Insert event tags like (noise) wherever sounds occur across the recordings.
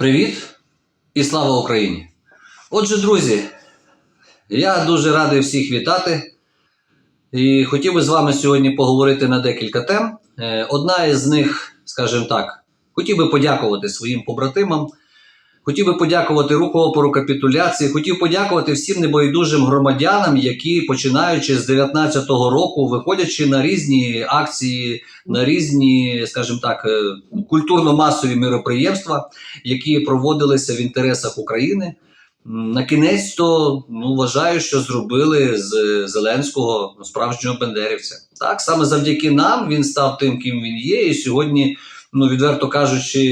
Привіт і слава Україні! Отже, друзі, я дуже радий всіх вітати. І хотів би з вами сьогодні поговорити на декілька тем. Е, Одна із них, скажімо так, хотів би подякувати своїм побратимам, хотів би подякувати руху опору капітуляції, хотів подякувати всім небайдужим громадянам, які починаючи з 19-го року, виходячи на різні акції, на різні, скажімо так, е, культурно-масові міроприємства, які проводилися в інтересах України. На кінець то ну вважаю, що зробили з Зеленського ну, справжнього бендерівця. Так саме завдяки нам він став тим, ким він є. І сьогодні, ну відверто кажучи,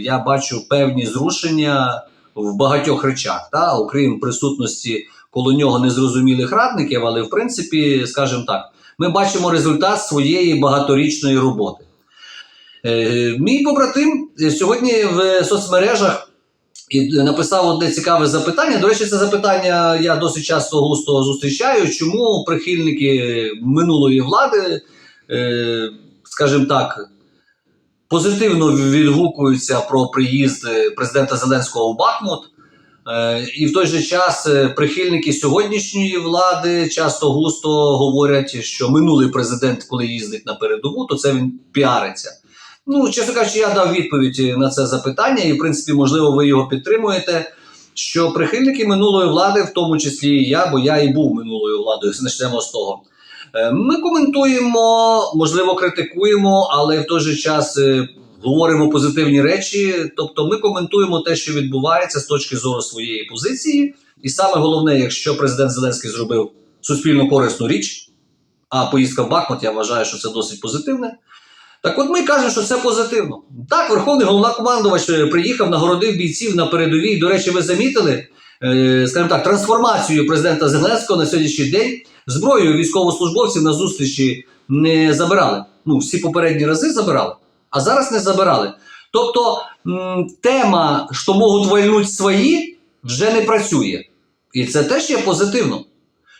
я бачу певні зрушення в багатьох речах, та окрім присутності коло нього незрозумілих радників, але в принципі, скажімо так, ми бачимо результат своєї багаторічної роботи. Е, мій побратим сьогодні в соцмережах і написав одне цікаве запитання. До речі, це запитання я досить часто густо зустрічаю. Чому прихильники минулої влади, е, скажімо так, позитивно відгукуються про приїзд президента Зеленського в Бахмут? Е, І в той же час е, прихильники сьогоднішньої влади часто густо говорять, що минулий президент, коли їздить на передову, то це він піариться. Ну, чесно кажучи, я дав відповідь на це запитання, і в принципі, можливо, ви його підтримуєте. Що прихильники минулої влади, в тому числі і я, бо я і був минулою владою, (laughs) почнемо з того. Е, Ми коментуємо, можливо, критикуємо, але в той же час е, говоримо позитивні речі. Тобто, ми коментуємо те, що відбувається з точки зору своєї позиції. І саме головне, якщо президент Зеленський зробив суспільно корисну річ, а поїздка в Бахмут, я вважаю, що це досить позитивне. Так от ми кажемо, що це позитивно. Так, Верховний головнокомандувач е, приїхав, нагородив бійців на передовій. До речі, ви замітили, скажімо так, трансформацію президента Зеленського на сьогоднішній день зброю військовослужбовців на зустрічі не забирали. Ну, всі попередні рази забирали, а зараз не забирали. Тобто тема, що можуть вальнути свої, вже не працює. І це теж є позитивно.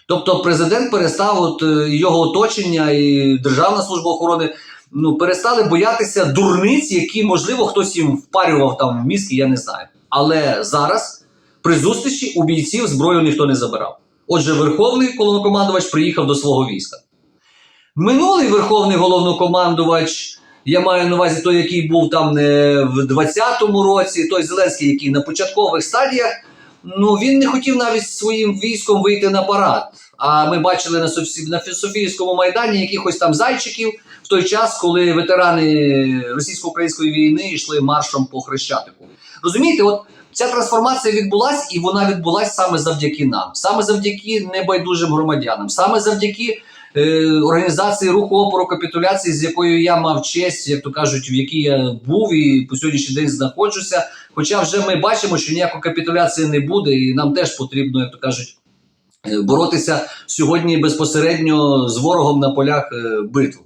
Тобто, президент перестав от, е, його оточення і Державна служба охорони ну, перестали боятися дурниць, які, можливо, хтось їм впарював там в мізки, я не знаю. Але зараз при зустрічі у бійців зброю ніхто не забирав. Отже, Верховний головнокомандувач приїхав до свого війська. Минулий верховний головнокомандувач, я маю на увазі той, який був там не в 20-му році, той Зеленський, який на початкових стадіях, ну він не хотів навіть своїм військом вийти на парад. А ми бачили на, на Софійському майдані якихось там зайчиків в той час, коли ветерани російсько-української війни йшли маршем по Хрещатику. Розумієте, от ця трансформація відбулася, і вона відбулася саме завдяки нам, саме завдяки небайдужим громадянам, саме завдяки е, організації руху опору капітуляції, з якою я мав честь, як то кажуть, в якій я був і по сьогоднішній день знаходжуся. Хоча вже ми бачимо, що ніякої капітуляції не буде, і нам теж потрібно, як то кажуть. е, Боротися сьогодні безпосередньо з ворогом на полях е, битв.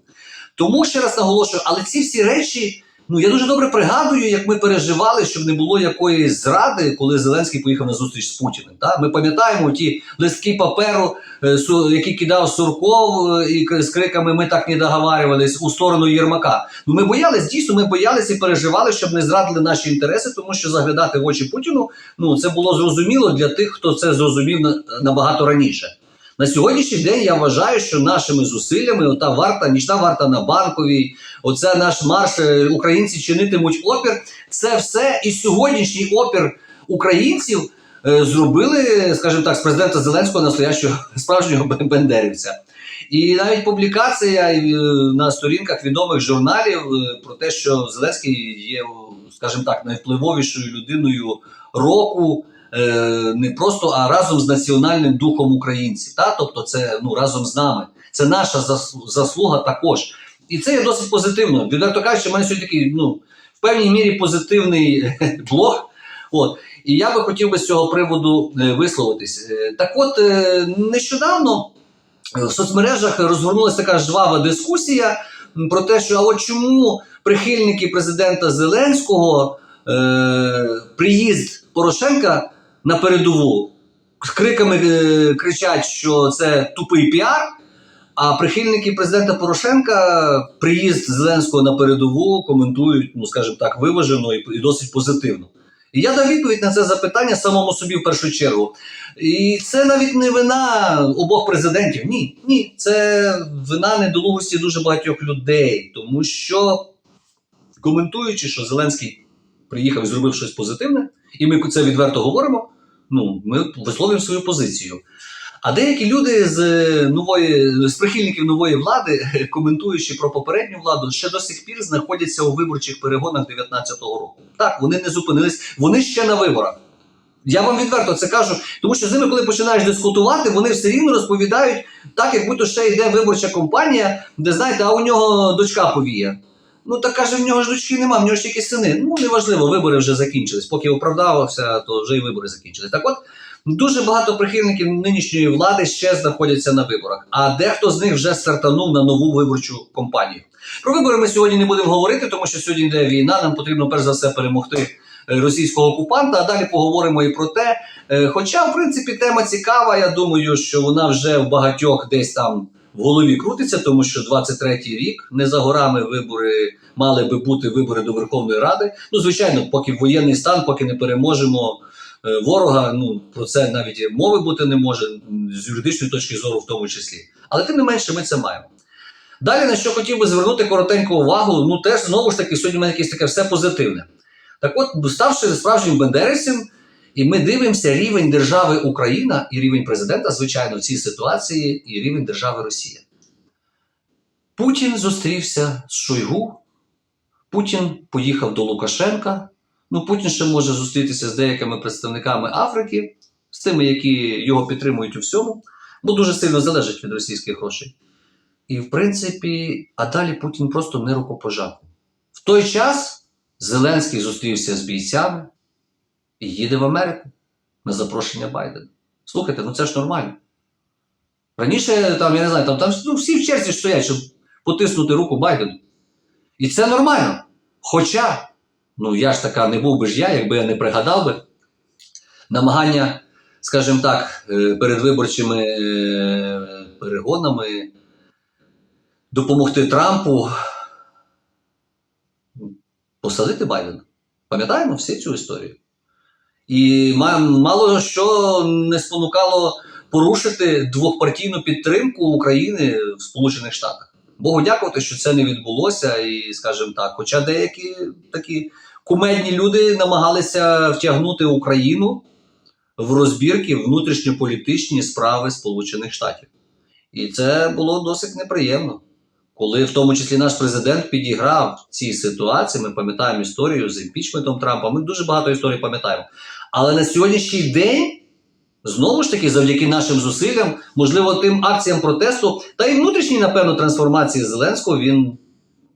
Тому ще раз наголошую, але ці всі речі, ну я дуже добре пригадую, як ми переживали, щоб не було якоїсь зради, коли Зеленський поїхав на зустріч з Путіним. Так? Ми пам'ятаємо ті листки паперу, е, які кидав Сурков, е, і з криками Ми так не договарювались у сторону Єрмака. Ну ми боялись, дійсно, ми боялися і переживали, щоб не зрадили наші інтереси, тому що заглядати в очі Путіну ну це було зрозуміло для тих, хто це зрозумів на- набагато раніше. На сьогоднішній день я вважаю, що нашими зусиллями, ота варта, нічна варта на банковій, оце наш марш, е, українці чинитимуть опір. Це все і сьогоднішній опір українців е, зробили, скажімо так, з президента Зеленського настоящого (laughs) справжнього бендерівця. І навіть публікація е, на сторінках відомих журналів е, про те, що Зеленський є, скажімо так, найвпливовішою людиною року не просто, а разом з національним духом українців. Та? Тобто, це ну, разом з нами. Це наша заслуга також. І це є досить позитивно. Відверто кажучи, в мене сьогодні такий, ну, в певній мірі позитивний (laughs) блог. От. І я би хотів би з цього приводу е, висловитись. Е, Так от, е, нещодавно в соцмережах розгорнулася така жвава дискусія про те, що а от чому прихильники президента Зеленського е, приїзд Порошенка на передову з криками е, кричать, що це тупий піар. А прихильники президента Порошенка приїзд Зеленського на передову коментують, ну скажімо так, виважено і, і досить позитивно. І я дав відповідь на це запитання самому собі в першу чергу. І це навіть не вина обох президентів. Ні, ні, це вина недолугості дуже багатьох людей, тому що коментуючи, що Зеленський приїхав і зробив щось позитивне, і ми це відверто говоримо. Ну, ми висловлюємо свою позицію. А деякі люди з нової з прихильників нової влади, (laughs) коментуючи про попередню владу, ще до сих пір знаходяться у виборчих перегонах 19-го року. Так, вони не зупинились, вони ще на виборах. Я вам відверто це кажу, тому що з ними, коли починаєш дискутувати, вони все рівно розповідають так, як будто ще йде виборча кампанія, де знаєте, а у нього дочка повіє. Ну так каже, в нього ж дочки нема, в нього ж тільки сини. Ну неважливо, вибори вже закінчились. Поки оправдавався, то вже і вибори закінчились. Так от дуже багато прихильників нинішньої влади ще знаходяться на виборах, а дехто з них вже стартанув на нову виборчу кампанію. Про вибори ми сьогодні не будемо говорити, тому що сьогодні йде війна. Нам потрібно перш за все перемогти е, російського окупанта. А далі поговоримо і про те. е, Хоча, в принципі, тема цікава. Я думаю, що вона вже в багатьох десь там в голові крутиться, тому що 23-й рік не за горами вибори мали би бути вибори до Верховної Ради. Ну, звичайно, поки воєнний стан, поки не переможемо е, ворога. Ну про це навіть мови бути не може з юридичної точки зору, в тому числі. Але тим не менше, ми це маємо. Далі на що хотів би звернути коротеньку увагу, ну теж знову ж таки, сьогодні в мене якесь таке все позитивне. Так от, ставши справжнім бендерівцем, і ми дивимося рівень держави Україна і рівень президента, звичайно, в цій ситуації, і рівень держави Росія. Путін зустрівся з Шойгу, Путін поїхав до Лукашенка. Ну, Путін ще може зустрітися з деякими представниками Африки, з тими, які його підтримують у всьому, бо дуже сильно залежить від російських грошей. І, в принципі, а далі Путін просто не рукопожатний. В той час Зеленський зустрівся з бійцями і їде в Америку на запрошення Байдена. Слухайте, ну це ж нормально. Раніше, там, я не знаю, там, там ну, всі в черзі стоять, щоб потиснути руку Байдену. І це нормально. Хоча, ну я ж така не був би ж я, якби я не пригадав би намагання, скажімо так, е, перед виборчими е, перегонами допомогти Трампу посадити Байдена. Пам'ятаємо всі цю історію? І мало що не спонукало порушити двохпартійну підтримку України в Сполучених Штатах. Богу дякувати, що це не відбулося, і скажімо так, хоча деякі такі кумедні люди намагалися втягнути Україну в розбірки внутрішньополітичні справи Сполучених Штатів. І це було досить неприємно. Коли в тому числі наш президент підіграв цій ситуації, ми пам'ятаємо історію з імпічментом Трампа. Ми дуже багато історій пам'ятаємо. Але на сьогоднішній день, знову ж таки, завдяки нашим зусиллям, можливо, тим акціям протесту та й внутрішній, напевно, трансформації Зеленського, він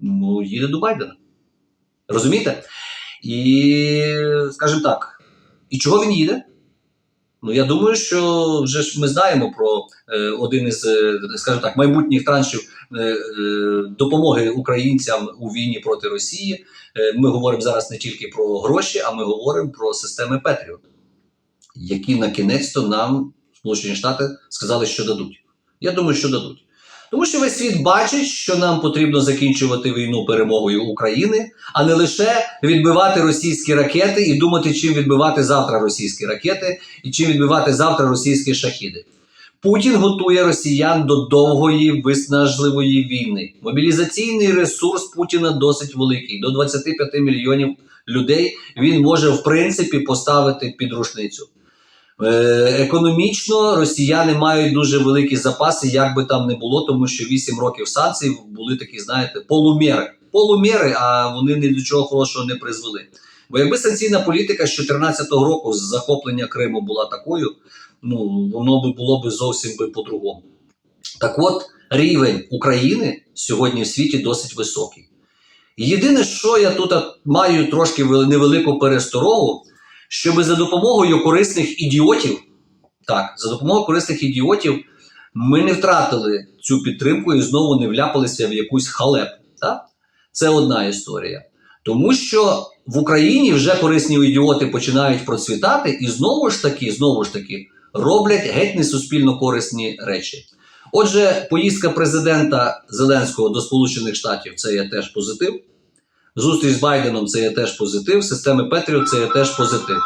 ну, їде до Байдена. Розумієте? І, скажімо так, і чого він їде? Ну, я думаю, що вже ж ми знаємо про е, один із, е, скажімо так, майбутніх траншів е, е, допомоги українцям у війні проти Росії. Е, ми говоримо зараз не тільки про гроші, а ми говоримо про системи Петріот, які на кінець-то нам Сполучені Штати сказали, що дадуть. Я думаю, що дадуть. Тому що весь світ бачить, що нам потрібно закінчувати війну перемогою України, а не лише відбивати російські ракети і думати, чим відбивати завтра російські ракети і чим відбивати завтра російські шахіди. Путін готує росіян до довгої виснажливої війни. Мобілізаційний ресурс Путіна досить великий. До 25 мільйонів людей він може в принципі поставити під рушницю. Е, Економічно росіяни мають дуже великі запаси, як би там не було, тому що 8 років санкцій були такі, знаєте, полуміри. Полуміри, а вони ні до чого хорошого не призвели. Бо якби санкційна політика з 2014 року з захоплення Криму була такою, ну воно би було б зовсім би по-другому. Так от, рівень України сьогодні в світі досить високий. Єдине, що я тут маю трошки невелику пересторогу, щоб за допомогою корисних ідіотів, так, за допомогою корисних ідіотів, ми не втратили цю підтримку і знову не вляпалися в якусь халепу. Так? Це одна історія. Тому що в Україні вже корисні ідіоти починають процвітати, і знову ж таки, знову ж таки, роблять геть не суспільно корисні речі. Отже, поїздка президента Зеленського до Сполучених Штатів це є теж позитив. Зустріч з Байденом це є теж позитив, системи Петріот це є теж позитив.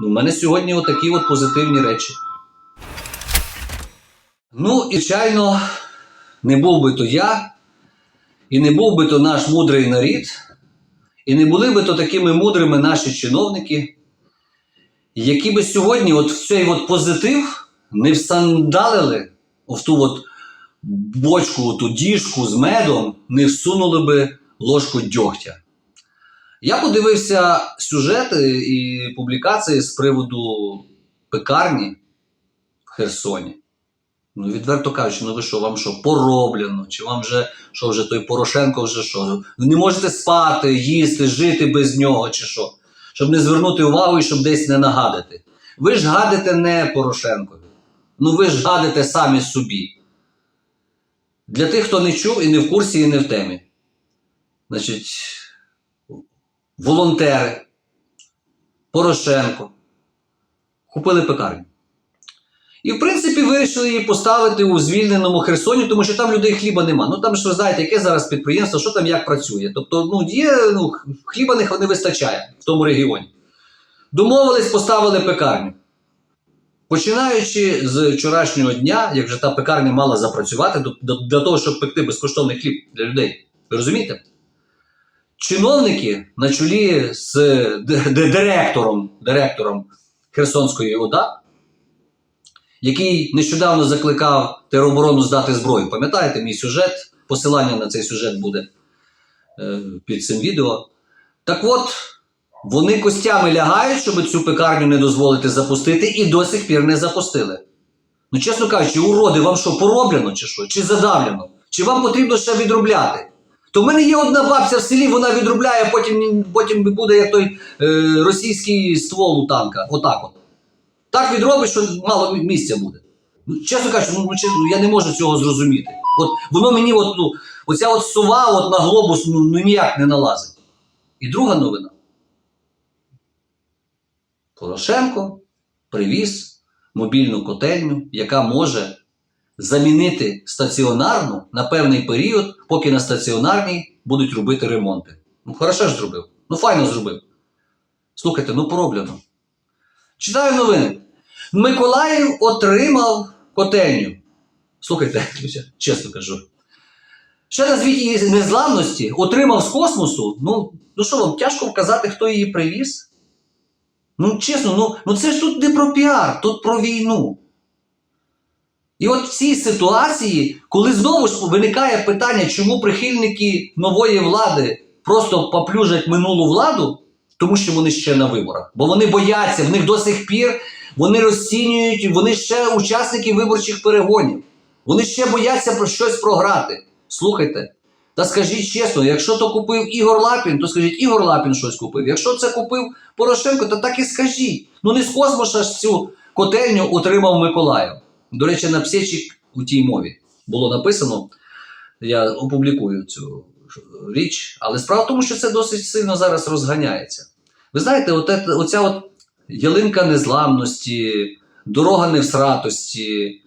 Ну, в мене сьогодні отакі от позитивні речі. Ну, і звичайно, не був би то я, і не був би то наш мудрий нарід, і не були би то такими мудрими наші чиновники, які би сьогодні от в цей от позитив не всандалили в ту от бочку, ту діжку з медом, не всунули би ложку дьогтя. Я подивився сюжети і публікації з приводу пекарні в Херсоні. Ну, відверто кажучи, ну ви що, вам що, пороблено? Чи вам вже що вже той Порошенко вже що? Ви не можете спати, їсти, жити без нього, чи що? Щоб не звернути увагу і щоб десь не нагадати. Ви ж гадите не Порошенкові. Ну ви ж гадите самі собі. Для тих, хто не чув і не в курсі, і не в темі. Значить, волонтери, Порошенко купили пекарню. І, в принципі, вирішили її поставити у звільненому Херсоні, тому що там людей хліба нема. Ну там ж ви знаєте, яке зараз підприємство, що там як працює. Тобто, ну, є, ну, хліба не, вистачає в тому регіоні. Домовились, поставили пекарню. Починаючи з вчорашнього дня, як вже та пекарня мала запрацювати для того, щоб пекти безкоштовний хліб для людей. Ви розумієте? Чиновники на чолі з директором, директором Херсонської ОДА, який нещодавно закликав тероборону здати зброю. Пам'ятаєте мій сюжет? Посилання на цей сюжет буде е, під цим відео. Так от, вони костями лягають, щоб цю пекарню не дозволити запустити, і до сих пір не запустили. Ну, чесно кажучи, уроди, вам що, пороблено чи що? Чи задавлено? Чи вам потрібно ще відробляти? То в мене є одна бабця в селі, вона відробляє, потім, потім буде як той е, російський ствол у танка. Отак от. Так відробить, що мало місця буде. Ну, чесно кажучи, ну, ну, я не можу цього зрозуміти. От воно мені, от, ну, оця от сова от на глобус ну, ну ніяк не налазить. І друга новина. Порошенко привіз мобільну котельню, яка може замінити стаціонарну на певний період, поки на стаціонарній будуть робити ремонти. Ну, хорошо ж зробив. Ну, файно зробив. Слухайте, ну пороблено. Читаю новини. Миколаїв отримав котельню. Слухайте, (laughs) чесно кажу. Ще на звіті її незламності отримав з космосу. Ну, ну що вам, тяжко вказати, хто її привіз? Ну, чесно, ну, ну це ж тут не про піар, тут про війну. І от в цій ситуації, коли знову ж виникає питання, чому прихильники нової влади просто поплюжать минулу владу, тому що вони ще на виборах. Бо вони бояться, в них до сих пір вони розцінюють, вони ще учасники виборчих перегонів. Вони ще бояться про щось програти. Слухайте. Та скажіть чесно, якщо то купив Ігор Лапін, то скажіть, Ігор Лапін щось купив. Якщо це купив Порошенко, то так і скажіть. Ну не з космоса ж цю котельню отримав Миколаїв. До речі, на псечик у тій мові було написано. Я опублікую цю річ, але справа в тому, що це досить сильно зараз розганяється. Ви знаєте, от оця от ялинка незламності, дорога невсратості,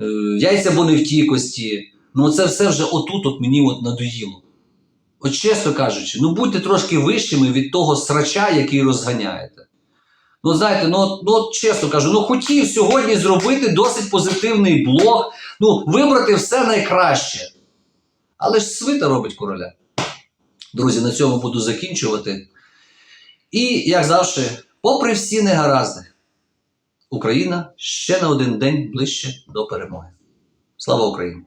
е, яйця боневтікості. Ну, це все вже отут от мені от надоїло. От чесно кажучи, ну будьте трошки вищими від того срача, який розганяєте. Ну, знаєте, ну, ну чесно кажу, ну хотів сьогодні зробити досить позитивний блог, ну, вибрати все найкраще. Але ж свита робить короля. Друзі, на цьому буду закінчувати. І, як завжди, попри всі негаразди, Україна ще на один день ближче до перемоги. Слава Україні!